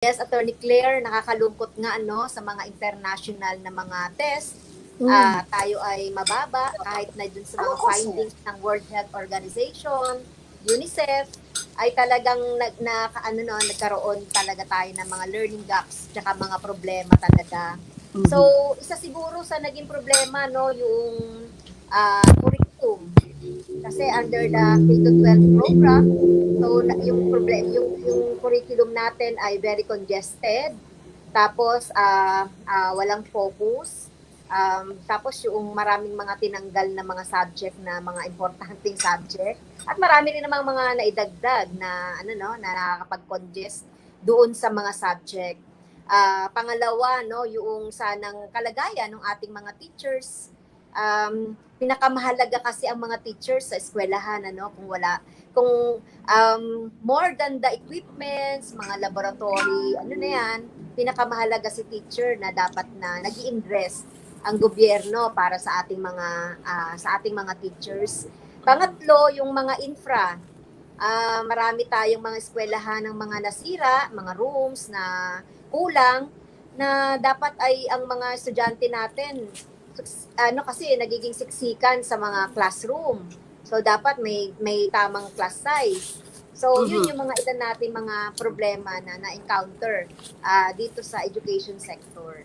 Yes, Attorney Claire, nakakalungkot nga ano sa mga international na mga test. Mm. Ah, tayo ay mababa kahit na dun sa mga findings ng World Health Organization, UNICEF ay talagang nag na, ano no, nagkaroon talaga tayo ng mga learning gaps tsaka mga problema talaga. Mhm. So, isa siguro sa naging problema no yung ah, curriculum. Kasi under the K-12 program, so yung problem yung yung curriculum natin ay very congested. Tapos ah ah, walang focus. Um, tapos yung maraming mga tinanggal na mga subject na mga importanteng subject at marami rin namang mga naidagdag na ano no na nakakapag-congest doon sa mga subject. Ah, pangalawa no yung sanang kalagayan ng ating mga teachers um, pinakamahalaga kasi ang mga teachers sa eskwelahan ano kung wala kung um, more than the equipments, mga laboratory, ano na yan, pinakamahalaga si teacher na dapat na nag invest ang gobyerno para sa ating mga ah, sa ating mga teachers. Pangatlo, yung mga infra. Ah, marami tayong mga eskwelahan ng mga nasira, mga rooms na kulang na dapat ay ang mga estudyante natin ano kasi nagiging siksikan sa mga classroom. So dapat may may tamang class size. So yun Mhm. yung mga ilan natin mga problema na na-encounter ah, dito sa education sector.